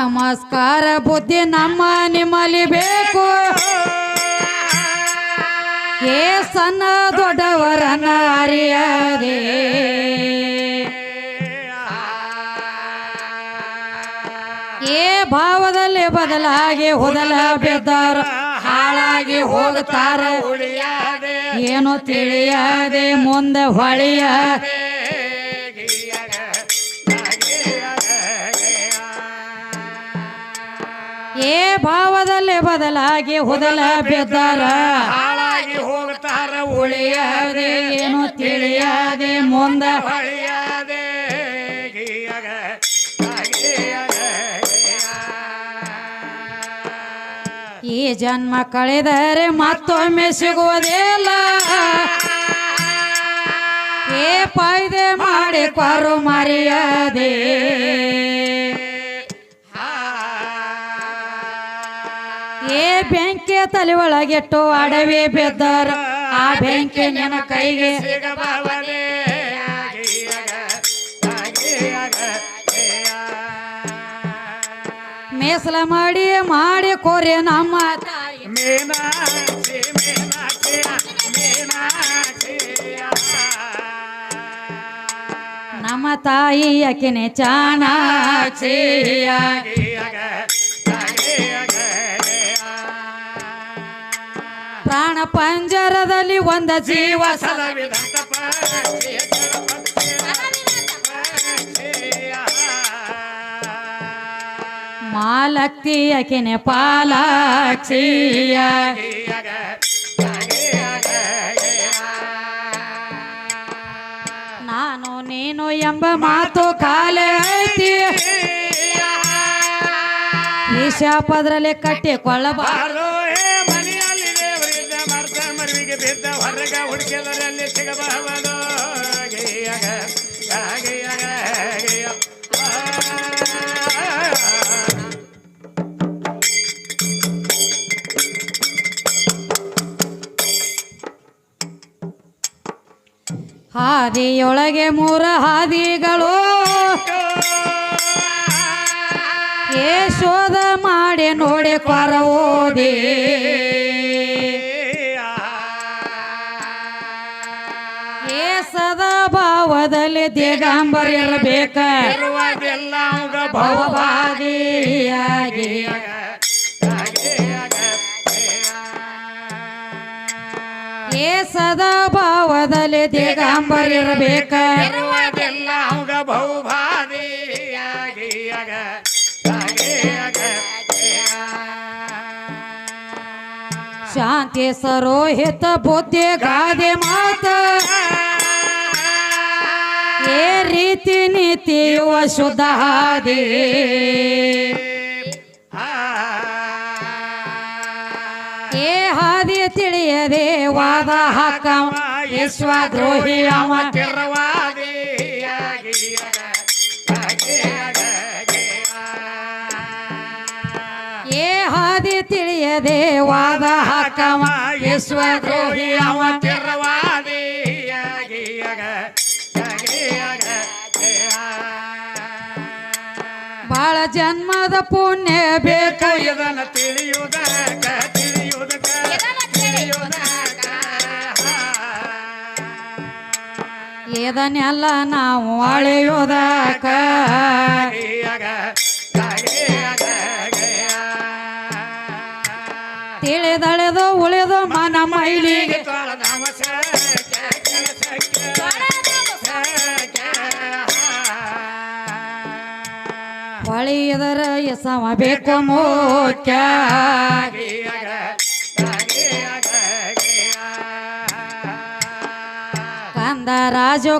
ನಮಸ್ಕಾರ ಬುದ್ಧಿ ನಮ್ಮ ನಿಮ್ಮಲ್ಲಿ ಬೇಕು. ಏ ಸಣ್ಣ ದೊಡ್ಡವರ ಅರಿಯದೆ. ಏ ಭಾವದಲ್ಲಿ ಬದಲಾಗಿ ಹೊದಲ ಬಿದ್ದಾರ ಹಾಳಾಗಿ ಹೋಗುತ್ತಾರೆ. ಏನು ತಿಳಿಯದೆ ಮುಂದೆ ಹೊಳೆಯ ಭಾವದಲ್ಲಿ ಬದಲಾಗಿ ಹೊದಲ ಬಿದ್ದಾರ. ಹಾಳಾಗಿ ಹೋಗ್ತಾರ ಉಳಿಯದೆ ಏನು ತಿಳಿಯದೆ ಮುಂದ ಹೊಳೆಯದೆ ಈ ಜನ್ಮ ಕಳೆದರೆ ಮತ್ತೊಮ್ಮೆ ಸಿಗುವುದಿಲ್ಲ. ಏ ಪಾಯ್ದೆ ಮಾಡಿ ಕೊರು ಮರೆಯದೆ ತಲೆ ಒಳಗೆಟ್ಟು ಅಡವಿ ಬೆದ್ದಾರ ಆ ಬೆಂಕಿ ನನ್ನ ಕೈಗೆ ಮೇಸಲ ಮಾಡಿ ಮಾಡಿ ಕೋರೆ ನಮ್ಮ ತಾಯಿ. ನಮ್ಮ ತಾಯಿ ಯಾಕೆನೆ ಚಾಣಾಕ್ಷಿಯ ಪ್ರಾಣ ಪಂಜರದಲ್ಲಿ ಒಂದ ಜೀವ ಸದ ಮಾಲಕ್ತಿ ಅಕಿನೆ ಪಾಲಾಕ್ಷಿಯ. ನಾನು ನೀನು ಎಂಬ ಮಾತು ಕಾಲೆ ಐತಿ. ಈ ಶಾಪದ್ರಲ್ಲಿ ಮರುವಿಗೆ ಬಿದ್ದ ಹೊರಗ ಹುಡುಕಿದರಲ್ಲಿ ಸಿಗಬಹುದು? ಹಾದಿಯೊಳಗೆ ಮೂರ ಹಾದಿಗಳು. ಯಶೋದ ಮಾಡಿ ನೋಡಿ ಕೊರ ಏ ಸದಾ ಭಾವದಲ್ಲಿ ದಿಗಂಬರ್ ಇರಬೇಕ ಭವಭಾಗಿಯಾಗಿ ಏ ಸದಾ ಭಾವದಲ್ಲಿ ದಿಗಂಬರ್ ಇರಬೇಕ ಶಾಂತಿ ಸರೋಹಿತ ಬುದ್ಧಿ ಗಾದೆ ಮಾತ ಏ ರೀತಿ ನೀತಿ ಯುವ ಶುದ್ಧ ಹಾದಿ ಏ ಹಾದಿ ತಿಳಿಯದೆ ವಾದ ಹಾಕ ವಿಶ್ವದ್ರೋಹಿ ಅವ ಏ ಹಾದಿ ತಿಳಿಯದೆ ವಾದ ಹಾಕವ ವಿಶ್ವದ್ರೋಹಿ ಅವ ಬಾಳ ಜನ್ಮದ ಪುಣ್ಯ ಬೇಕು ಇದನ್ನ ತಿಳಿಯುವುದ ತಿಳಿಯುವುದಕ್ಕ ತಿಳಿಯುವುದಕ್ಕ. ಇದನ್ನೆಲ್ಲ ನಾವು ಅಳೆಯೋದಕ ಮೈಲಿಗೆ ಹೊಳೆಯದರ ಎಸವ ಬೇಕು ಮುಖ್ಯ ಕಂದ ರಾಜು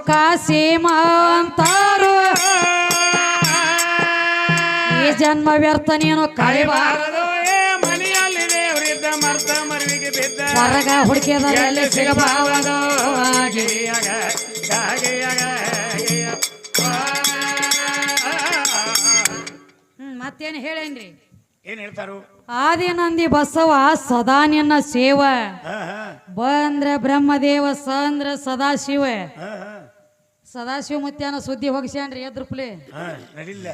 ಈ ಜನ್ಮ ವ್ಯರ್ಥ ನೀನು ಕಳಿಬಾರದು. ಹೊರಗ ಹುಡುಕಿದರಲ್ಲಿ ಸಿಗಬಾರದು ಗಿರಿಯಗ ಗಾಗಿಯಗ ಹ್ಮ್, ಮತ್ತೇನ್ ಹೇಳೇನ್ರಿ? ಏನ್ ಹೇಳ್ತಾರು? ಆದಿನಂದಿ ಬಸವ ಸದಾ ನಿನ್ನ ಸೇವ. ಬಂದ್ರ ಬ್ರಹ್ಮದೇವ ಸಂದ್ರ ಸದಾಶಿವ. ಸದಾಶಿವ ಮುತ್ಯನ ಸುದ್ದಿ ಹೋಗಿಸ್ಯಾನ್ರಿ ಎದ್ರುಪ್ಲೆ ನಡಿಲ್ಲ.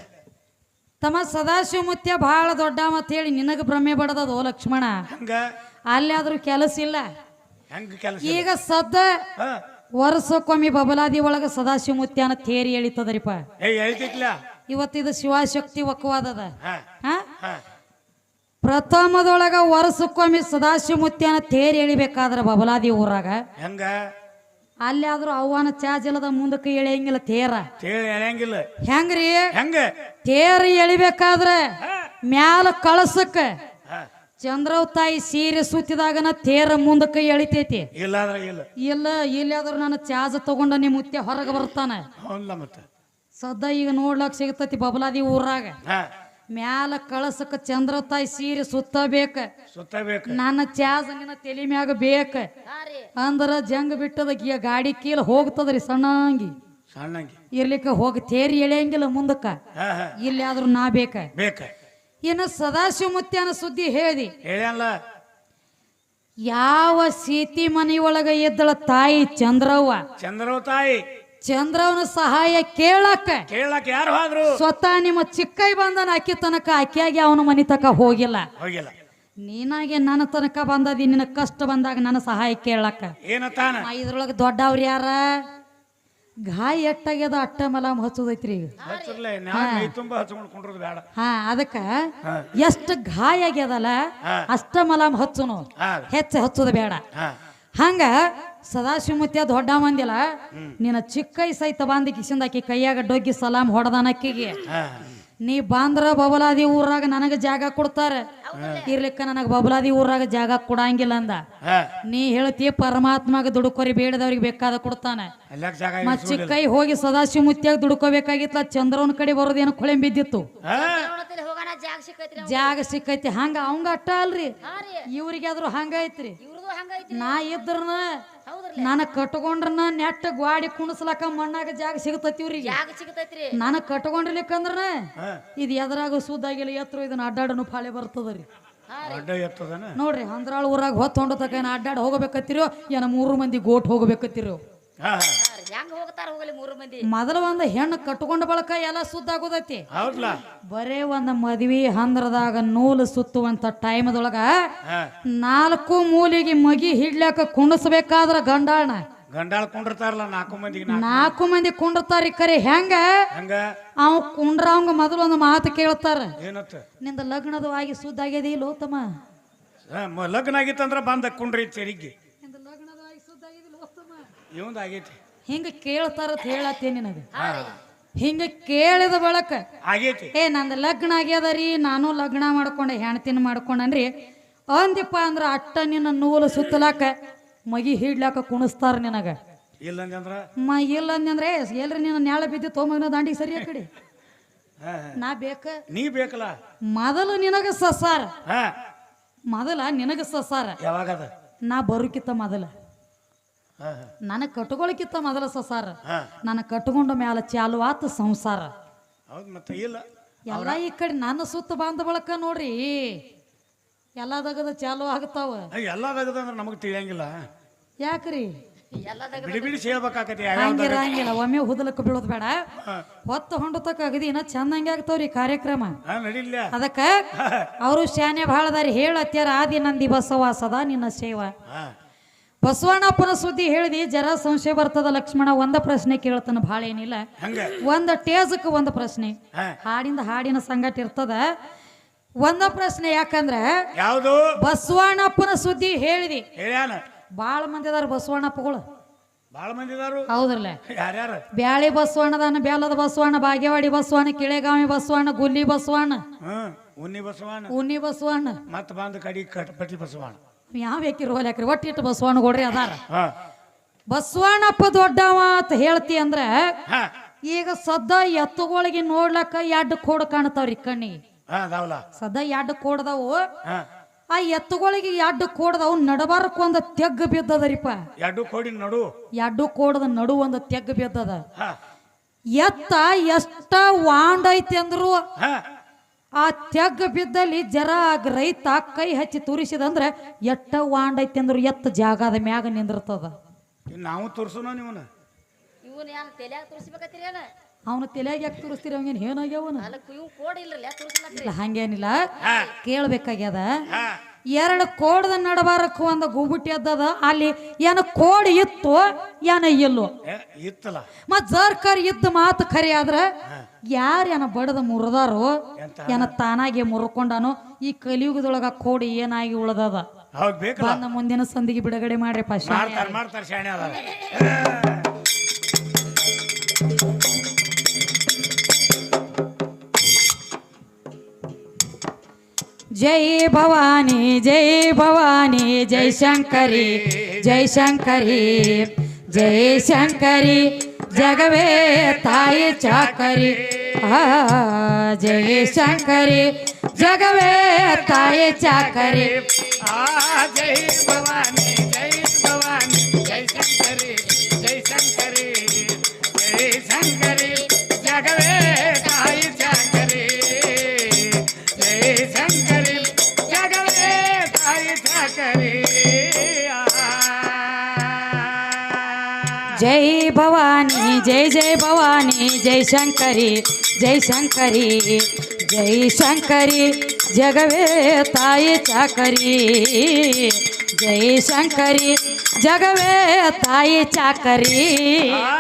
ತಮ್ಮ ಸದಾಶಿವ ಮುತ್ಯ ಬಹಳ ದೊಡ್ಡ ಮತ್ತೇಳಿ ಹೇಳಿ ನಿನಗ ಭ್ರಮೆ ಬಡದದು ಲಕ್ಷ್ಮಣ. ಅಲ್ಲಾದ್ರೂ ಕೆಲಸ ಇಲ್ಲ. ಹೆಂಗ ಕೆಲಸ ಈಗ ಸದ್ದ ವರ್ಷಕ್ಕೊಮ್ಮೆ ಬಬಲಾದಿ ಒಳಗ ಸದಾಶಿವ ಮುತ್ಯನ ತೇರಿ ಎಳಿತದ್ರಿಪ್ಪ. ಹೇಳ್ತಿಕ್ಲ ಇವತ್ತಿದು ಶಿವಶಕ್ತಿ ಒಕ್ಕವಾದದ ಪ್ರಥಮದೊಳಗ ವರ್ಷಕ್ಕೊಮ್ಮೆ ಸದಾಶಿವ ಮುತ್ಯನ ತೇರಿ ಎಳಿಬೇಕಾದ್ರ ಬಬಲಾದಿ ಊರಾಗ. ಹೆಂಗ? ಅಲ್ಲಿ ಆದ್ರೂ ಅವನ ಚಾಜಲದ ಮುಂದಕ್ಕೆ ಎಳೆಯಂಗಿಲ್ಲ ತೇರ. ಎಳೆಯಂಗಿಲ್ಲ. ಹೆಂಗ್ರಿ? ಹೆಂಗ? ತೇರ ಎಳಿಬೇಕಾದ್ರೆ ಮ್ಯಾಲ ಕಳಸಕ್ಕೆ ಚಂದ್ರವ್ ತಾಯಿ ಸೀರೆ ಸುತ್ತಿದಾಗನ ತೇರ ಮುಂದಕ್ಕೆ ಎಳಿತೈತಿ. ಇಲ್ಲ ಅಂದ್ರೆ ಇಲ್ಲ. ಇಲ್ಲ ಇಲ್ಲಾದ್ರೂ ನನ್ನ ಚಾಜ ತಗೊಂಡ ನಿಮ್ಮ ಮುತ್ಯ ಹೊರಗೆ ಬರ್ತಾನೆ. ಸದ ಮತ್ತೆ. ಸದ್ದ ಈಗ ನೋಡ್ಲಕ್ ಸಿಗತೈತಿ ಬಬಲಾದಿ ಊರಾಗ. ಹಾ. ಮ್ಯಾಲ ಕಳಸಕ್ಕ ಚಂದ್ರ ತಾಯಿ ಸೀರೆ ಸುತ್ತಬೇಕ. ಸುತ್ತಬೇಕು. ನನ್ನ ಚಾಜ ನಿನ್ನ ತಲೆ ಮ್ಯಾಗ ಬೇಕ. ಅಂದ್ರ ಜಂಗ್ ಬಿಟ್ಟದ ಗಿ- ಗಾಡಿ ಕೀಲ ಹೋಗ್ತದ್ರಿ ಸಣ್ಣಂಗಿ. ಸಣ್ಣಂಗಿ. ಇರ್ಲಿಕ್ಕ ಹೋಗಿ ತೇರಿ ಎಳೆಯಂಗಿಲ್ಲ ಮುಂದಕ್ಕ. ಹಾ ಹಾ. ಇಲ್ಲಿ ಆದ್ರೂ ನಾ ಬೇಕ. ಬೇಕ. ಇನ್ನು ಸದಾಶಿವ ಮುತ್ಯನ ಸುದ್ದಿ ಹೇಳಿ. ಹೇಳ ಯಾವ ಸೀತಿ ಮನೆಯೊಳಗ ಇದ್ದಳ ತಾಯಿ ಚಂದ್ರವ್ವ? ಚಂದ್ರವ ತಾಯಿ. ಚಂದ್ರವನ ಸಹಾಯ ಕೇಳಕ್ಕ. ಕೇಳಕ್ ಯಾರು ಹೋದ್ರು ಸ್ವತಃ ನಿಮ್ಮ ಚಿಕ್ಕೈ ಬಂದನ ಅಕ್ಕಿ ತನಕ ಅಕ್ಕಿಯಾಗಿ ಅವನ ಮನೆ ತನಕ ಹೋಗಿಲ್ಲ. ಹೋಗಿಲ್ಲ. ನೀನಾಗೆ ನನ್ನ ತನಕ ಬಂದದಿ ನಿನ್ನ ಕಷ್ಟ ಬಂದಾಗ ನನ್ನ ಸಹಾಯ ಕೇಳಕ್ಕ. ಏನ ತಾನ ಇದ್ರೊಳಗ ದೊಡ್ಡವ್ರ ಯಾರ? ಗಾಯ ಎಟ್ಟಾಗ್ಯದ ಅಟ್ಟ ಮಲಾಮ್ ಹಚ್ಚೋದೈತ್ರಿ ಈಗ. ಹಚ್ಚರ್ಲೆ ನಾ ಮೈ ತುಂಬಾ ಹಚ್ಕೊಂಡು ಕುಂಡ್ರದು ಬೇಡ. ಹಾ ಅದಕ್ಕ. ಎಷ್ಟ ಗಾಯ ಆಗ್ಯದಲ್ಲ. ಅಷ್ಟ ಮಲಾಮ್ ಹಚ್ಚುನು ಹೆಚ್ಚ ಹಚ್ಚೋದು ಬೇಡ. ಹಂಗ ಸದಾಶಿವಮೂರ್ತಿಯ ದೊಡ್ಡ ಮಂದಿಲ್ಲ ನಿನ್ನ ಚಿಕ್ಕ ಸಹಿತ ಬಂದಿ ಕಿಸಿಂದಾಕಿ ಕೈಯಾಗ ಡೊಗ್ಗಿ ಸಲಾಮ್ ಹೊಡೆದಾನಕ್ಕಿಗೆ ನೀ ಬಾಂದ್ರ ಬಬಲಾದಿ ಊರಾಗ ನನಗ ಜಾಗ ಕೊಡ್ತಾರ. ಇರ್ಲಿಕ್ಕ ನನಗ ಬಬಲಾದಿ ಊರಾಗ ಜಾಗ ಕೊಡಂಗಿಲ್ಲ ಅಂದ. ನೀ ಹೇಳ್ತಿ ಪರಮಾತ್ಮಗ ದುಡುಕೋರಿ ಬೇಡದವ್ರಿಗೆ ಬೇಕಾದ ಕೊಡ್ತಾನೆ. ಮಚ್ಚಿ ಚಿಕ್ಕೈ ಹೋಗಿ ಸದಾಶಿವ ಮುತ್ಯಾಗ ದುಡ್ಕೋಬೇಕಾಗಿತ್ತ ಚಂದ್ರವನ ಕಡೆ ಬರೋದೇನು ಕೊಳೆ ಬಿದ್ದಿತ್ತು. ಜಾಗ ಸಿಕ್ಕೈತಿ ಹಂಗ ಅವಂಗ ಅಟ್ಟ ಅಲ್ರಿ. ಇವ್ರಿಗೆ ಆದ್ರೂ ಇವ್ರಿಗಾದ್ರು ಹಂಗ ಐತ್ರಿ. ನಾ ಇದ್ರನ ನಾನು ಕಟ್ಕೊಂಡ್ರನ ನೆಟ್ಟ ಗ್ವಾಡಿ ಕುಣಸ್ಲಾಕ ಮಣ್ಣಾಗ ಜಾಗ ಸಿಗತೈತಿ ಇವ್ರಿಗೆ. ಜಾಗ ಸಿಗತೈತ್ರಿ. ನಾನು ಕಟ್ಕೊಂಡಿರ್ಲಿಕ್ಕಂದ್ರ ಇದು ಎದ್ರಾಗ ಸುದ್ದಾಗಿಲ್ಲ ಎತ್ತರ ಇದನ್ನ ಅಡ್ಡಾಡನು ಫಾಳೆ ಬರ್ತದ್ರಿ. ಅಡ್ಡ ಎತ್ತದನ? ನೋಡ್ರಿ ಅಂದ್ರಾಳ ಊರಾಗ ಹೊತ್ತು ಹೊಂಡತಕ ಏನ ಅಡ್ಡಾಡ್ ಹೋಗಬೇಕತ್ತಿರೋ ಏನ ಮೂರು ಮಂದಿ ಗೋಟ್ ಹೋಗಬೇಕತ್ತಿರೋ. ಹಾ ಹಾ. ಹೆಂಗ ಹೋಗ್ತಾರ ಹೋಗಲಿ ಮೂರು ಮಂದಿ? ಮೊದಲ ಒಂದ್ ಹೆಣ್ಣು ಕಟ್ಕೊಂಡ ಬಳಕ ಎಲ್ಲ ಸುದ್ದಾಗೋದೈತಿ ಹೌದ್ಲಾ? ಬರೇ ಒಂದ್ ಮದ್ವಿ ಹಂದ್ರದಾಗ ನೂಲು ಸುತ್ತುವಂತ ಟೈಮದೊಳಗ ನಾಲ್ಕು ಮೂಲಿಗೆ ಮಗಿ ಹಿಡ್ಲಾಕ ಕುಣಸ್ಬೇಕಾದ್ರ ಗಂಡಾಣ ಗಂಡಾಳ ಕುಂಡಿರ್ತಾರಲ್ಲ ನಾಲ್ಕು ಮಂದಿ. ನಾಲ್ಕು ಮಂದಿ ಕುಂಡಿರ್ತಾರಿ ಕರೆ ಹೆಂಗ? ಹಂಗ? ಅವ ಕುಂಡ್ರ ಅವಂಗ ಮೊದಲು ಒಂದು ಮಾತು ಕೇಳ್ತಾರ. ಏನತ್ತ? ನಿಂದ ಲಗ್ನದ ಆಗಿ ಸುದ್ದಾಗ್ಯದ ಇಲ್ಲೋ ತಮ್ಮ ಲಗ್ನ ಆಗಿತ್ತಂದ್ರ ಬಂದ ಕುಂಡ್ರಿ ತೆರಿಗೆ. ನಿಂದ ಲಗ್ನದ ಆಗಿ ಸುದ್ದಾಗಿದಿಲ್ಲೋ ತಮ್ಮ ಇವಂದ ಆಗೈತಿ. ಹಿಂಗ ಕೇಳ್ತಾರ ಹೇಳತ್ತೇ ನಿನಗ. ಹಿಂಗ ಕೇಳಿದ ಬಳಕ ಆಗೈತಿ. ಏ ನಂದು ಲಗ್ನ ಆಗ್ಯದ ರೀ ನಾನು ಲಗ್ನ ಮಾಡ್ಕೊಂಡೆ ಹೆಣ್ತಿನ ಮಾಡ್ಕೊಂಡನ್ರಿ. ಅಂದಿಪ್ಪ ಅಂದ್ರ ಅಟ್ಟ ನಿನ್ನ ನೂಲು ಸುತ್ತಲಾಕ ಮಗಿ ಹಿಡ್ಲಾಕ ಕುಣಿಸ್ತಾರ ನಿನಗ. ಇಲ್ಲಂದ್ರೆ ಮ ಇಲ್ಲ ಅಂದ್ರೆ ಎಲ್ರಿ ನಿನ್ನ ನ್ಯಾಳ ಬಿದ್ದು ತೋಮಗ್ನ ದಾಂಡಿ ಸರಿ ಆ ಕಡೆ. ನಾ ಬೇಕ? ನೀ ಬೇಕಲ್ಲ? ಮೊದಲು ನಿನಗ ಸಸಾರ. ಮೊದಲ ನಿನಗ ಸಸಾರ. ಯಾವಾಗದ? ನಾ ಬರುಕಿತ್ತ ಮೊದಲ. ನನಗೆ ಕಟ್ಕೊಳಕಿತ್ತ ಮೊದಲ ಸಸಾರ. ನನ್ನ ನಾನು ಕಟ್ಕೊಂಡ ಮ್ಯಾಲ ಚಾಲು ಆತು ಸಂಸಾರ. ಹೌದು ಮತ್ತೆ ಇಲ್ಲ. ಎಲ್ಲ ಈ ಕಡೆ ನನ್ನ ಸುತ್ತ ಬಂದ ಬಳಕ ನೋಡ್ರಿ. ಎಲ್ಲದಗದ ಚಾಲು ಆಗ್ತಾವ. ಎಲ್ಲದಾಗದ ಅಂದ್ರೆ ನಮಗೆ ತಿಳಿಯಂಗಿಲ್ಲ. ಯಾಕ್ರಿ? ಬಿಡಿ ಬಿಡಿ ಹಂಗಿರಂಗಿಲ್ಲ ಒಮ್ಮೆ ಹುದಲಕ್ಕೆ ಬೀಳೋದು ಬೇಡ. ಹೊತ್ತು ಹೊಂಡತಕ್ಕ ಅಗದಿ ಇನ್ನ ಚಂದಂಗೆ ಆಗ್ತಾವ್ರಿ ಕಾರ್ಯಕ್ರಮ. ಅದಕ್ಕ ಅವರು ಶಾನೆ ಬಹಳದಾರಿ ಹೇಳತ್ಯಾರ ಆದಿ ನಂದಿ ಬಸವ ಸದಾ ನಿನ್ನ ಸೇವ. ಬಸವಣ್ಣಪ್ಪನ ಸುದ್ದಿ ಹೇಳಿದಿ ಜರ ಸಂಶಯ ಬರ್ತದ ಲಕ್ಷ್ಮಣ ಒಂದ ಪ್ರಶ್ನೆ ಕೇಳ್ತಾನ ಭಾಳ ಏನಿಲ್ಲ. ಒಂದ ಟೇಜಕ್ ಒಂದ ಪ್ರಶ್ನೆ. ಹಾಡಿಂದ ಹಾಡಿನ ಸಂಗಟ ಇರ್ತದ. ಒಂದ ಪ್ರಶ್ನೆ ಯಾಕಂದ್ರ ಯಾವುದು? ಬಸವಣ್ಣಪ್ಪನ ಸುದ್ದಿ ಹೇಳಿದಿ. ಬಾಳ ಮಂದಿ ಅದಾರ ಬಸವಣ್ಣಪ್ಪಗಳು. ಬಾಳ ಮಂದಿ ಹೌದ್ರಲ್ಲ? ಬ್ಯಾಳಿ ಬಸವಣ್ಣದಾನ ಬ್ಯಾಲದ ಬಸವಣ್ಣ ಬಾಗೇವಾಡಿ ಬಸವಣ್ಣ ಕಿಳೆಗಾವಿ ಬಸವಣ್ಣ ಗುಲ್ಲಿ ಬಸವಣ್ಣ. ಉನ್ನಿ ಬಸವಣ್ಣ. ಉನ್ನಿ ಬಸವಣ್ಣ. ಮತ್ತ ಬಂದ ಕಡಿ ಕಟ್ಪಟ್ಟಿ ಬಸವಣ್ಣ. ಯಾವ ಬೇಕಿರೋ ಯಾಕ್ರಿ ಒಟ್ಟಿಟ್ಟು ಬಸವಣ್ಣ ಕೊಡ್ರಿ ಅದಾರ. ಬಸವಣ್ಣಪ್ಪ ದೊಡ್ಡವ ಅಂತ ಹೇಳ್ತಿ ಅಂದ್ರ ಈಗ ಸದ್ದ ಎತ್ತುಗಳಿಗೆ ನೋಡ್ಲಕ್ಕ ಎಡ್ ಕೋಡ್ ಕಾಣ್ತಾವ್ರಿ ಕಣ್ಣಿಗೆ ಸದ್ದ ಎಡ್ಡು ಕೋಡ್ದವು ಆ ಎತ್ತುಗಳಿಗೆ ಎಡ್ ಕೋಡ್ದವು ನಡಬಾರಕ್ ಒಂದ್ ತೆಗ್ ಬಿದ್ದದರಿಪ್ಪ. ಎಡ್ ಕೋಡಿ ನಡು. ಎಡ್ಡು ಕೋಡದ ನಡು ಒಂದ್ ತೆಗ್ ಬಿದ್ದದ. ಎತ್ತ ಎಷ್ಟ ವಾಂಡ್ ಐತಿ ಅಂದ್ರು ಆ ತೆಗ್ಗ ಬಿದ್ದಲ್ಲಿ ಜರ ಆಗ್ ರೈತ ಕೈ ಹಚ್ಚಿ ತೂರಿಸಿದಂದ್ರೆ ಎಟ್ಟ ವಾಂಡ್ ಐತಿ ಅಂದ್ರು ಎತ್ತ ಜಾಗದ ಮ್ಯಾಗ ನಿಂದಿರ್ತದ. ನಾವು ತೋರ್ಸುನ ನೀವನ ಇವನ್ ಯಾರು ತಲೆಯಾಗ ತೋರಿಸ್ಬೇಕತ್ತೀರಿ ಏನ? ಅವನ ತಲೆಯಾಗ ಯಾಕೆ ತೋರಿಸ್ತೀರಿ? ಅವಂಗೇನು ಏನಾಗ್ಯಾವನ ಇಲ್ಲ ಹಂಗೇನಿಲ್ಲ. ಹಾ. ಕೇಳ್ಬೇಕಾಗ್ಯದ? ಹಾ. ಎರಡು ಕೋಡದ ನಡಬಾರಕ್ಕೆ ಒಂದು ಗೂಬುಟ್ಟಿ ಅದ್ದದ. ಅಲ್ಲಿ ಏನ ಕೋಡ್ ಇತ್ತು ಏನ ಇಲ್ಲೋ? ಇತ್ತಲ್ಲ. ಮತ್ ಜರ್ಕರ್ ಇದ್ದ ಮಾತು ಖರೆ ಆದ್ರ ಯಾರು ಏನ ಬಡದ ಮುರಿದಾರೋ ಏನ ತಾನಾಗೆ ಮುರ್ಕೊಂಡಾನು ಈ ಕಲಿಯುಗದೊಳಗ ಕೋಡಿ ಏನಾಗಿ ಉಳದದ? ಬಂದ ಮುಂದಿನ ಸಂದಿಗೆ ಬಿಡುಗಡೆ ಮಾಡ್ರಿ ಫಸ್ಟ್ ಮಾಡ್ತಾರ ಮಾಡ್ತಾರೆ ಶಾಣೆ ಜೈ ಭವಾನಿ ಜೈ ಭವಾನಿ ಜೈ ಶಂಕರಿ ಜೈ ಶಂಕರಿ ಜೈ ಶಂಕರಿ ಜಗವೇ ತಾಯಿ ಚಾಕರಿ ಆ ಜೈ ಶಂಕರಿ ಜಗವೇ ತಾಯಿ ಚಾಕರಿ ಆ ಜೈ ಭವಾನಿ ಜೈ ಭವಾನಿ ಜೈ ಶಂಕರಿ ಜೈ ಶಂಕರಿ ಜೈ ಜೈ ಭವಾನಿ ಜೈ ಜೈ ಭವಾನಿ ಜೈ ಶಂಕರಿ ಜೈ ಶಂಕರಿ ಜೈ ಶಂಕರಿ ಜಗವೇ ತಾಯಿ ಚಾಕರಿ ಜೈ ಶಂಕರಿ ಜಗವೇ ತಾಯಿ ಚಾಕರಿ ಆ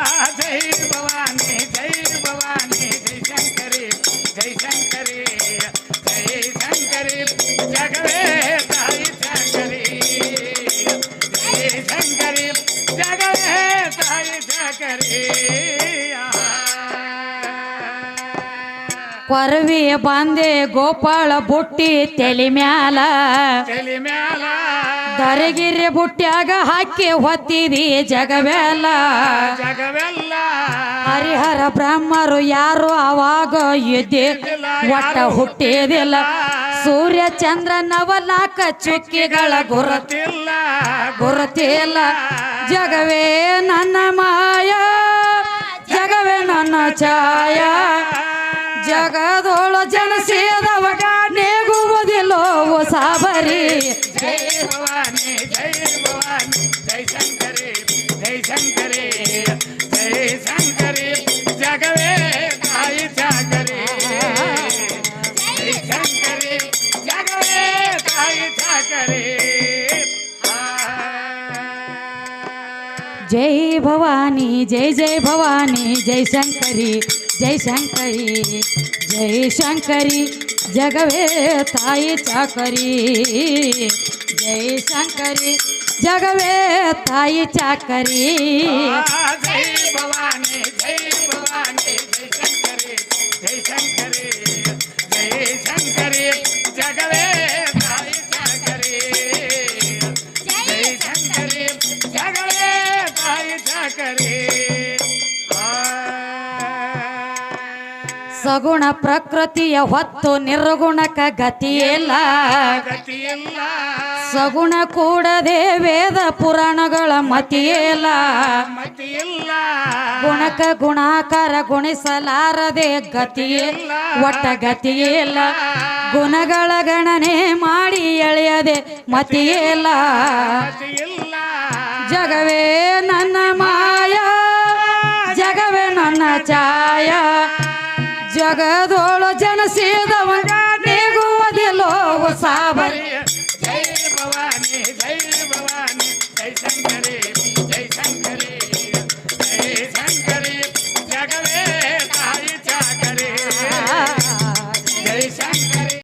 ಕೊರವಿ ಬಂದೆ ಗೋಪಾಳ ಬುಟ್ಟಿ ತೆಲಿ ಮ್ಯಾಲ. ತಲೆ ಮ್ಯಾಲ. ದರಗಿರಿ ಬುಟ್ಟ್ಯಾಗ ಹಾಕಿ ಹೊತ್ತಿದಿ ಜಗವೆಲ್ಲ. ಜಗವೆಲ್ಲ. ಹರಿಹರ ಬ್ರಹ್ಮರು ಯಾರು ಅವಾಗ ಇದ್ದೆ ಒಟ್ಟ ಹುಟ್ಟಿದಿಲ್ಲ. ಸೂರ್ಯ ಚಂದ್ರ ನವಲಾಕ ಚುಕ್ಕಿಗಳ ಗುರುತಿಲ್ಲ. ಗುರುತಿಲ್ಲ. ಜಗವೇ ನನ್ನ ಮಾಯ ಜಗವೇ ನನ್ನ ಛಾಯ. ಜಗದೋಳು ಜನಸೇದವಾಗ ನೇಗುವುದಿಲ್ಲೋ ಸಾಬರಿ. ಜೈ ಭವಾನಿ ಜೈ ಭವಾನಿ ಜೈ ಶಂಕರಿ ಜೈ ಶಂಕರಿ ಜೈ ಶಂಕರಿ ಜಗವೇ ತಾಯಿ ಚಾಕರಿ ಜೈ ಶಂಕರಿ ಜಗವೇ ತಾಯಿ ಚಾಕರಿ ಜೈ ಭವಾನಿ, ಜೈ ಜೈ ಭವಾನಿ, ಜೈ ಶಂಕರಿ. ಜೈ ಶಂಕರಿ ಜೈ ಶಂಕರಿ ಜಗವೇ ತಾಯಿ ಚಾಕರಿ ಜೈ ಶಂಕರಿ ಜಗವೇ ತಾಯಿ ಚಾಕರಿ ಜೈ ಭವಾನಿ ಜೈ ಭವಾನಿ ಜೈ ಶಂಕರಿ ಜೈ ಶಂಕರಿ ಜೈ ಶಂಕರಿ ಜಗವೇ ತಾಯಿ ಚಾಕರಿ ಜೈ ಶಂಕರಿ ಜಗವೇ ತಾಯಿ ಚಾಕರಿ ಸಗುಣ ಪ್ರಕೃತಿಯ ಹೊತ್ತು ನಿರ್ಗುಣಕ ಗತಿಯಿಲ್ಲ. ಗತಿಯಿಲ್ಲ. ಸಗುಣ ಕೂಡದೆ ವೇದ ಪುರಾಣಗಳ ಮತಿಯೇಲ ಮತಿಯಿಲ್ಲ. ಗುಣಕ ಗುಣಾಕಾರ ಗುಣಿಸಲಾರದೆ ಗತಿ ಒಟ್ಟ ಗತಿಯಿಲ್ಲ. ಗುಣಗಳ ಗಣನೆ ಮಾಡಿ ಎಳೆಯದೆ ಮತಿಯೇಲ ಮತಿಯಿಲ್ಲ. ಜಗವೇ ನನ್ನ ಮಾಯ ಜಗವೇ ನನ್ನ ಛಾಯ. ಜಗದೋಳು ಜನಸಿದವ ನೀಗುವುದಿಲ್ಲೋ ಸಾಬರಿ ಜೈ ಭವಾನಿ ಜೈ ಭವಾನಿ ಜೈ ಶಂಕರಿ.